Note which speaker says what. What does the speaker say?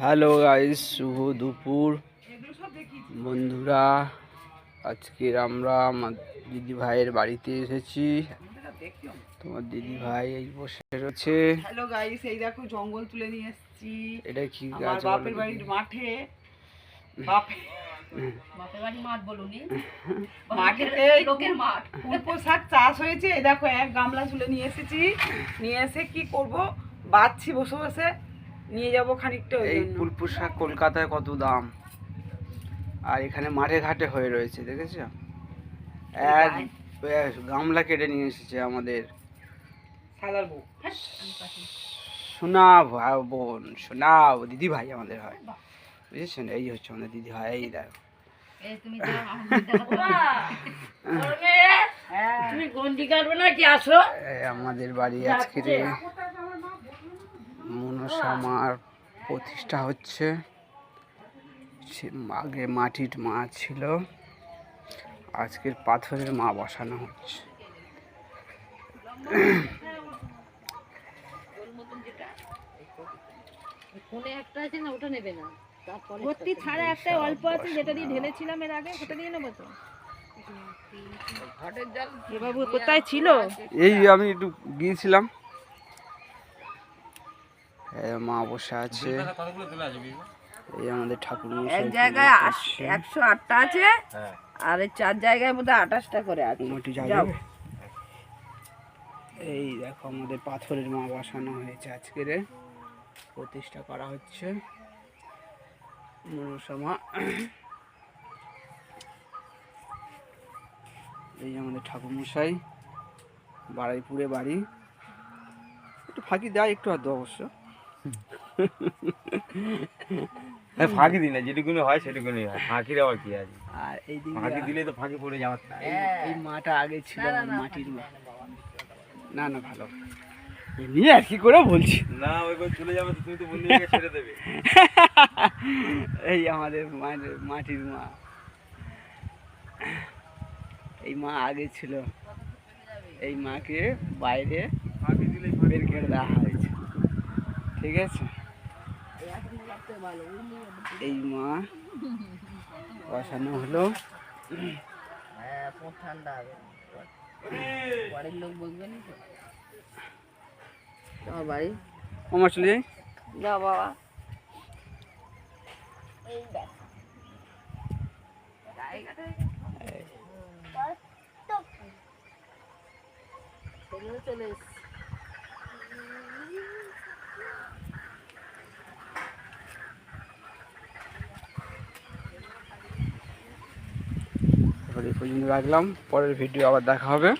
Speaker 1: Hello guys শুভ দুপুর। বন্ধুরা আজকের আমরা আমার দিদি ভাইয়ের বাড়িতে এসেছি। তোমার দিদি ভাই এই বসে রয়েছে।
Speaker 2: হ্যালো গাইস এই দেখো জঙ্গল তুলে নিয়ে এসেছি।
Speaker 1: এটা কি গাছ
Speaker 2: বাপের বাড়ির মাঠে। বাপে
Speaker 3: বাপের বাড়ি মাঠ বলুনি
Speaker 2: মাঠেতে
Speaker 3: লোকের মাঠ।
Speaker 2: শাক চাষ হয়েছে। এই দেখো এক গামলা তুলে নিয়ে এসেছি। নিয়ে এসে কি করব? বাচ্ছি বসে বসে। নিয়ে যাব খানিকটা
Speaker 1: এই। ফুলপুর শাক কলকাতায় কত দাম? আর এখানে মাঠে ঘাটে হয়ে রয়েছে দেখেছ? এক গামলা কেটে নিয়ে এসেছে আমাদের।
Speaker 2: বউ।
Speaker 1: সোনা ভাই বোন সোনা দিদি ভাই আমাদের হয়। বুঝেছেন? এই হচ্ছে আমাদের দিদি ভাই এই দেখো।
Speaker 3: এই তুমি যাও,
Speaker 1: মনসামার প্রতিষ্ঠা হচ্ছে। সে আগে মাটির মা ছিল। আজকের পাথরের মা বসানো হচ্ছে।
Speaker 3: কোনে একটা আছে না ওটা নেবে না।
Speaker 4: ভর্তি ছাড়া একটা অল্প আছে যেটা দিয়ে ঢেলেছিলাম এর আগে সেটা দিয়ে নেব তো। বাবু কোথায় ছিল?
Speaker 1: এই আমি একটু গিয়েছিলাম। মা বসে আছে। এই আমাদের ঠাকুর
Speaker 2: এক জায়গায় একশো আটটা আছে আর এই চার জায়গায় মধ্যে আঠাশটা করে আছে।
Speaker 1: এই দেখো আমাদের পাথরের মা বসানো হয়েছে আজকের প্রতিষ্ঠা করা হচ্ছে। মনসামা। এই আমাদের ঠাকুর মশাই বাড়াইপুরে বাড়ি। একটু ফাঁকি দেয় একটু আধ অবশ্য।
Speaker 5: হ্যাঁ ফাঁকি দিই না যেটুকুনি হয় সেটুকুনি হয়। ফাঁকির আবার কি আছে?
Speaker 1: আর এই
Speaker 5: ফাঁকি
Speaker 1: দিকে
Speaker 5: দিলে তো ফাঁকি পড়ে যাওয়ার
Speaker 1: এই- এই মাটা আগে ছিল মাটির মা। না না ভালো। এমনি আর কি করে বলছি?
Speaker 5: না ওই করে চলে যাবে তো তুমি তো বন্ধু ছেড়ে দেবে।
Speaker 1: এই আমাদের মাটির মা। এই মা আগে ছিল। এই মাকে বাইরে
Speaker 5: ফাঁকি দিলে
Speaker 1: বের করে দেওয়া হয়েছে ঠিক আছে? এই মা বসানো হলো।
Speaker 2: ঠান্ডা হবে বাড়ির লোক বলবে না বাড়ি
Speaker 1: আমার চলে যাই
Speaker 2: যা বাবা
Speaker 1: তাহলে এই পর্যন্ত রাখলাম। পরের ভিডিও আবার দেখা হবে।